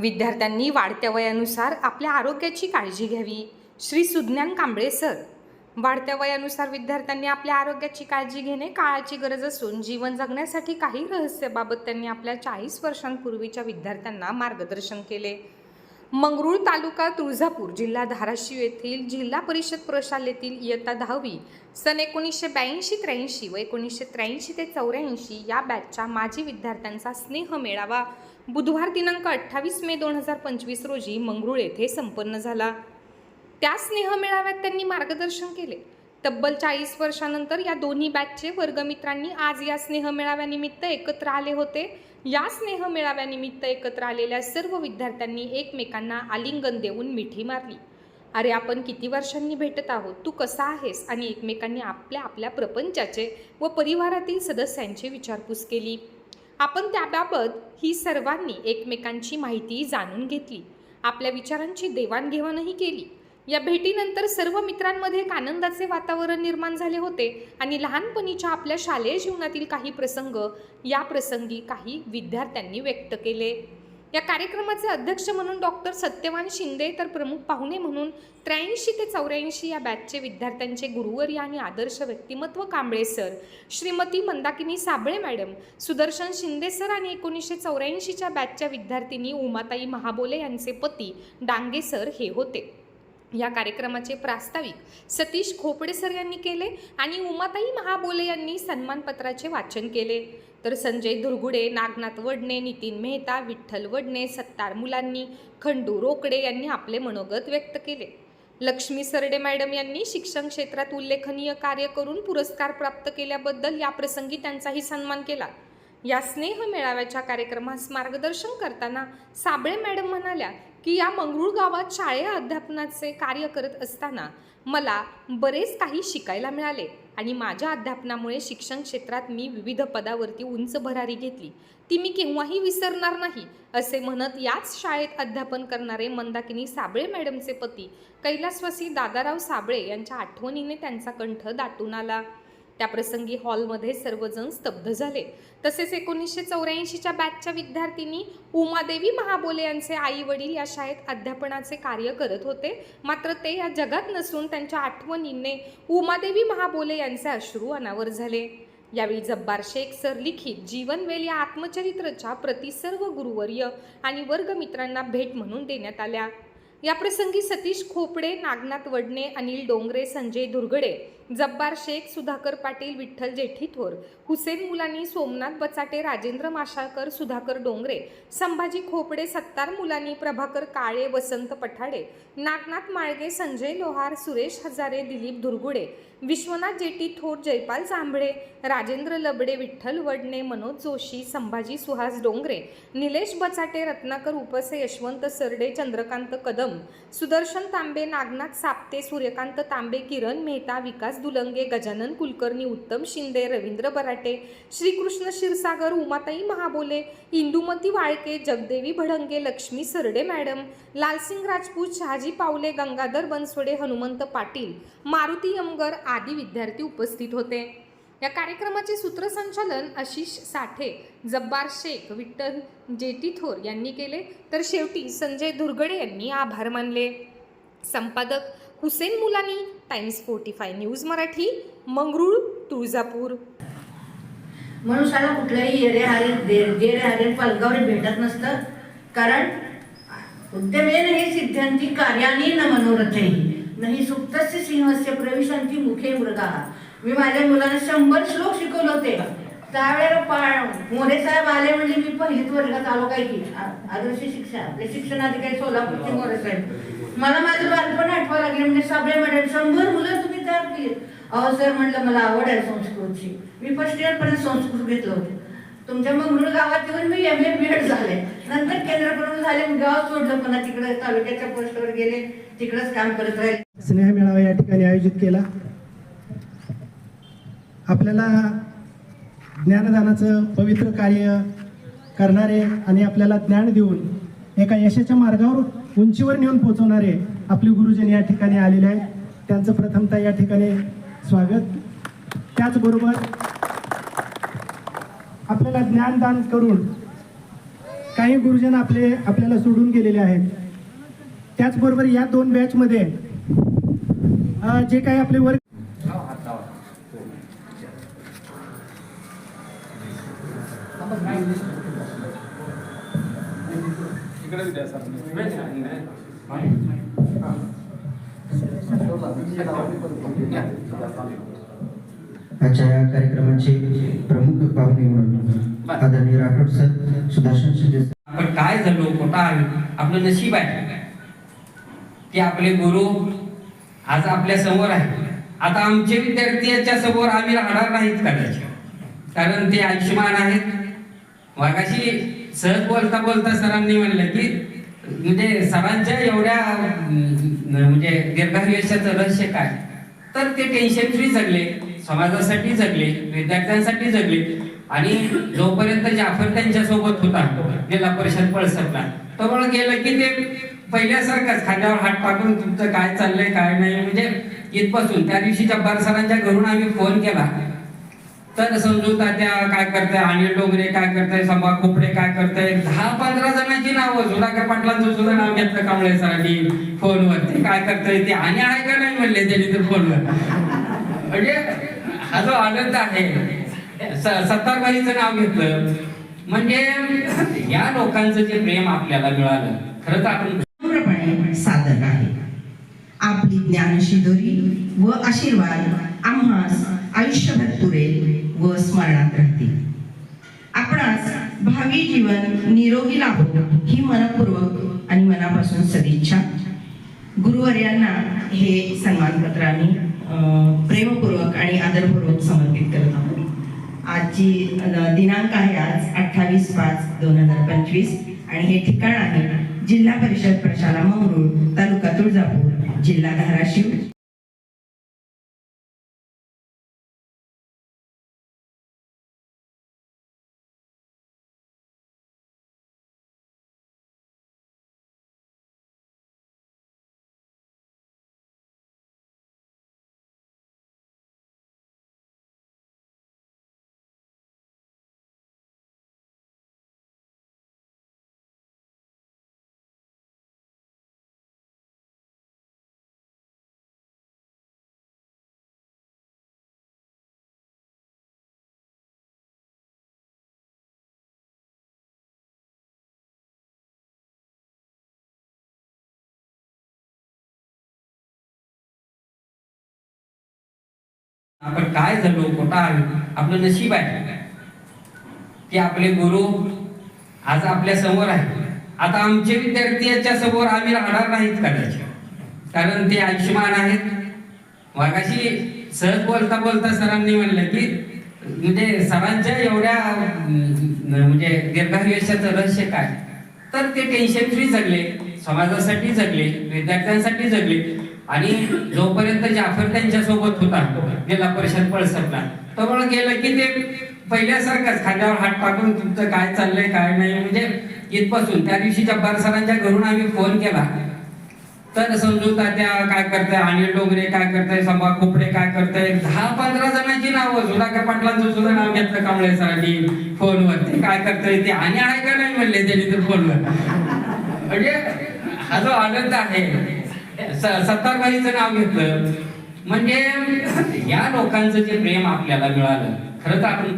विद्यार्थ्यांनी वाढत्या वयानुसार आपल्या आरोग्याची काळजी घ्यावी. श्री सुज्ञान कांबळे सर. वाढत्या वयानुसार विद्यार्थ्यांनी आपल्या आरोग्याची काळजी घेणे काळाची गरज असून जीवन जगण्यासाठी काही रहस्याबाबत त्यांनी आपल्या चाळीस वर्षांपूर्वीच्या विद्यार्थ्यांना मार्गदर्शन केले. मंगरूळ तालुका तुळजापूर जिल्हा धाराशिव येथील जिल्हा परिषद प्रशालेतील इयत्ता दहावी सन एकोणीसशे ब्याऐंशी त्र्याऐंशी व एकोणीसशे त्र्याऐंशी ते चौऱ्याऐंशी या बॅचच्या माजी विद्यार्थ्यांचा स्नेह मेळावा बुधवार दिनांक अठ्ठावीस मे दोन हजार पंचवीस रोजी मंगरूळ येथे संपन्न झाला. त्या स्नेह मेळाव्यात त्यांनी मार्गदर्शन केले. तब्बल चाळीस वर्षानंतर या दोन्ही बॅचचे वर्गमित्रांनी आज या स्नेह मेळाव्यानिमित्त एकत्र आले होते. या स्नेह मेळाव्यानिमित्त एकत्र आलेल्या सर्व विद्यार्थ्यांनी एकमेकांना आलिंगन देऊन मिठी मारली. अरे आपण किती वर्षांनी भेटत आहोत? तू कसा आहेस? आणि एकमेकांनी आपल्या आपल्या प्रपंचाचे व परिवारातील सदस्यांची विचारपूस केली. आपण त्याबाबत ही सर्वांनी एकमेकांची माहिती जाणून घेतली. आपल्या विचारांची देवाणघेवाणही केली. या भेटीनंतर सर्व मित्रांमध्ये एक आनंदाचे वातावरण निर्माण झाले होते आणि लहानपणीच्या आपल्या शालेय जीवनातील काही प्रसंग या प्रसंगी काही विद्यार्थ्यांनी व्यक्त केले. या कार्यक्रमाचे अध्यक्ष म्हणून डॉक्टर सत्यवान शिंदे तर प्रमुख पाहुणे म्हणून त्र्याऐंशी ते चौऱ्याऐंशी या बॅचचे विद्यार्थ्यांचे गुरुवर्य आणि आदर्श व्यक्तिमत्व Kamble sir Shrimati Mandakini Sable madam Sudarshan Shinde sir आणि एकोणीसशे चौऱ्याऐंशीच्या बॅचच्या विद्यार्थिनी उमाताई महाबोले यांचे पती डांगे सर हे होते. या कार्यक्रमाचे प्रास्ताविक सतीश खोपडे सर यांनी केले आणि उमाताई महाबोले यांनी सन्मानपत्राचे वाचन केले. तर संजय दुर्गुडे नागनाथ वडणे नितीन मेहता विठ्ठल वडणे सत्तार मुलांनी खंडू रोकडे यांनी आपले मनोगत व्यक्त केले. लक्ष्मी सरडे मॅडम यांनी शिक्षण क्षेत्रात उल्लेखनीय कार्य करून पुरस्कार प्राप्त केल्याबद्दल या प्रसंगी त्यांचाही सन्मान केला. या स्नेह मेळाव्याच्या कार्यक्रमास मार्गदर्शन करताना साबळे मॅडम म्हणाल्या की या मंगरूळ गावात शाळे अध्यापनाचे कार्य करत असताना मला बरेच काही शिकायला मिळाले आणि माझ्या अध्यापनामुळे शिक्षण क्षेत्रात मी विविध पदावरती उंच भरारी घेतली. ती मी केव्हाही विसरणार नाही असे म्हणत याच शाळेत अध्यापन करणारे मंदाकिनी साबळे मॅडमचे पती कैलासवासी दादाराव साबळे यांच्या आठवणीने त्यांचा कंठ दाटून आला. त्याप्रसंगी हॉलमध्ये सर्वजण स्तब्ध झाले. तसेच एकोणीसशे चौऱ्याऐंशीच्या बॅचच्या विद्यार्थिनी उमादेवी महाबोले यांचे आई वडील या शाळेत अध्यापनाचे कार्य करत होते. मात्र ते या जगात नसून त्यांच्या आठवणींने उमादेवी महाबोले यांचे अश्रू अनावर झाले. यावेळी जब्बार शेख सर लिखित जीवनवेल या आत्मचरित्रच्या प्रति सर्व गुरुवर्य आणि वर्गमित्रांना भेट म्हणून देण्यात आल्या. याप्रसंगी सतीश खोपडे नागनाथ वडणे अनिल डोंगरे संजय दुर्गडे जब्बार शेख सुधाकर पाटील विठ्ठल जेठीथोर हुसेन मुलानी सोमनाथ बचाटे राजेंद्र माशाळकर सुधाकर डोंगरे संभाजी खोपडे सत्तार मुलानी प्रभाकर काळे वसंत पठाडे नागनाथ माळगे संजय लोहार सुरेश हजारे दिलीप धुरगुडे विश्वनाथ जेटी थोर जयपाल जांभळे राजेंद्र लबडे विठ्ठल वडणे मनोज जोशी संभाजी सुहास डोंगरे निलेश बचाटे रत्नाकर उपसे यशवंत सरडे चंद्रकांत कदम सुदर्शन तांबे नागनाथ साप्ते सूर्यकांत तांबे किरण मेहता विकास दुलंगे गजानन कुलकर्णी उत्तम शिंदे रवींद्र बराटे श्रीकृष्ण क्षीरसागर उमाताई महाबोले इंदुमती वाळके जगदेवी भडंगे लक्ष्मी सरडे मॅडम लालसिंग राजपूत शहाजी पावले गंगाधर बनसोडे हनुमंत पाटील मारुती यमगर आदी विद्यार्थी उपस्थित होते. या कार्यक्रमाचे सूत्रसंचालन आशिष साठे जब्बार शेख विठ्ठल जेटी थोर यांनी केले. तर शेवटी संजय दुर्गडे यांनी आभार मानले. संपादक Husen Mulani times forty five news Marathi Mangrul Tuljapur. मनुष्याला कुठल्याही येडेहारी जेरेहारी पलगावरी भेटत नसतं. कारण उद्यमेन हे सिद्धांती कार्यानी न मनोरथही नाही सुप्तस्य सिंहस्य प्रवेशांची मुखे मृगा. मी माझ्या मुलांना शंभर श्लोक शिकवले होते. त्यावेळेला पा मोरे साहेब आले म्हणजे मी पहिलीच वर्गात आलो काय की? आदर्श शिक्षा आपले शिक्षणाधिकारी सोलापूरचे मोरे साहेब. मला माझं लागले म्हणजे साबळे मॅडम शंभर मुलं तुम्ही तयार केली अहो सर म्हटलं मला आवड आहे संस्कृतची. मी फर्स्ट इयर पर्यंत संस्कृत घेतलं होतं. तुमच्या मंगरूळ गावात येऊन मी एम ए बी एड झाले. नंतर केंद्र प्रमुख झाले मी गाव सोडलं पुन्हा तिकडे तालुक्याच्या पोस्टवर गेले तिकडंच काम करत राहिले. स्नेह मेळावा या ठिकाणी आयोजित केला. आपल्याला ज्ञानदानाचं पवित्र कार्य करणारे आणि आपल्याला ज्ञान देऊन एका यशाच्या मार्गावर उंचीवर नेऊन पोहोचवणारे आपले गुरुजन या ठिकाणी आलेले आहेत. त्यांचं प्रथमतः या ठिकाणी स्वागत. त्याचबरोबर आपल्याला ज्ञानदान करून काही गुरुजन आपले आपल्याला सोडून गेलेले आहेत. त्याचबरोबर या दोन बॅचमध्ये जे काही आपले वर्ग आजच्या या कार्यक्रमाचे प्रमुख पाहुणे म्हणून आदरणीय राठोड सर सुदर्शन शिंदे सर, आपण काय झालो? कुठं आलो? आपलं नशीब आहे. की आपले गुरु आज आपल्यासमोर आहे आता आमचे विद्यार्थी याच्या समोर आम्ही राहणार नाहीत कदाचित. कारण ते आयुष्यमान आहेत. मागाशी सहज बोलता बोलता सरांनी म्हणलं की म्हणजे सरांच्या एवढ्या म्हणजे दीर्घायुष्याचं रहस्य काय? तर ते टेन्शन फ्री जगले समाजासाठी जगले विद्यार्थ्यांसाठी जगले. आणि जोपर्यंत जाफर त्यांच्यासोबत होता जिल्हा परिषद पळसरला तोवर गेलं की ते पहिल्यासारखंच खांद्यावर हात टाकून तुमचं काय चाललंय काय नाही म्हणजे इथपासून. त्या दिवशी जब्बार सरांच्या घरून आम्ही फोन केला. तर समजू तात्या काय करताय अनिल डोंगरे काय करताय सभा खोपडे काय करताय दहा पंधरा जणांची नावं सुधाकर पाटलांचं सुद्धा नाव घेतलं कांबळे सरांनी फोनवर ते काय करताय ते? आणि आहे का नाही म्हणले त्यांनी तर फोनवर? म्हणजे हा जो आनंद आहे स- सत्तारबाईचं नाव घेतलं. म्हणजे या लोकांचं जे प्रेम आपल्याला मिळालं खरंच आपण पूर्णपणे साधक आहे. आपली ज्ञानशिदोरी व आशीर्वाद आम्हास आयुष्यभर पुरे. भावी जीवन निरोगी लाभो ही मनपूर्वक आणि मनापासून सदिच्छा. गुरुवर्यांना हे सन्मानपत्र आम्ही प्रेमपूर्वक आणि आदरपूर्वक समर्पित करत आहोत. आजची दिनांक आहे आज अठ्ठावीस पाच दोन हजार पंचवीस. आणि हे ठिकाण आहे जिल्हा परिषद प्रशाला मंगरूळ तालुका तुळजापूर जिल्हा धाराशिव. आपण काय झालो कुठं आलो आपलं नशीब आहे. की आपले गुरु आज आपल्यासमोर आहे आता आमचे विद्यार्थी याच्या समोर आम्ही राहणार नाहीत कदाचित. कारण ते आयुष्यमान आहेत. मागाशी सहज बोलता बोलता सरांनी म्हणलं की म्हणजे सरांच्या एवढ्या म्हणजे दीर्घायुष्याचं रहस्य काय? तर ते टेन्शन फ्री जगले समाजासाठी जगले विद्यार्थ्यांसाठी जगले. आणि जोपर्यंत जाफर त्यांच्यासोबत होता जिल्हा परिषद पळसरला तो गेलं की ते पहिल्यासारखंच खांद्यावर हात टाकून तुमचं काय चाललंय काय नाही म्हणजे इथपासून त्या दिवशी जब्बार सरांच्या घरून आम्ही फोन केला. तर समजू त्या काय करताय अनिल डोंगरे काय करताय संभा खोपडे काय करताय दहा पंधरा जणांची नावं सुधाकर पाटलांचं सुद्धा नाव घेतलं कांबळे सरांनी फोनवर. ते काय करताय ते आणि आहे का नाही म्हणले त्यांनी तर फोनवर. म्हणजे हा जो आनंद आहे सत्ताबाईचं नाव घेतलं. म्हणजे या लोकांचं जे प्रेम आपल्याला मिळालं खरंच आपण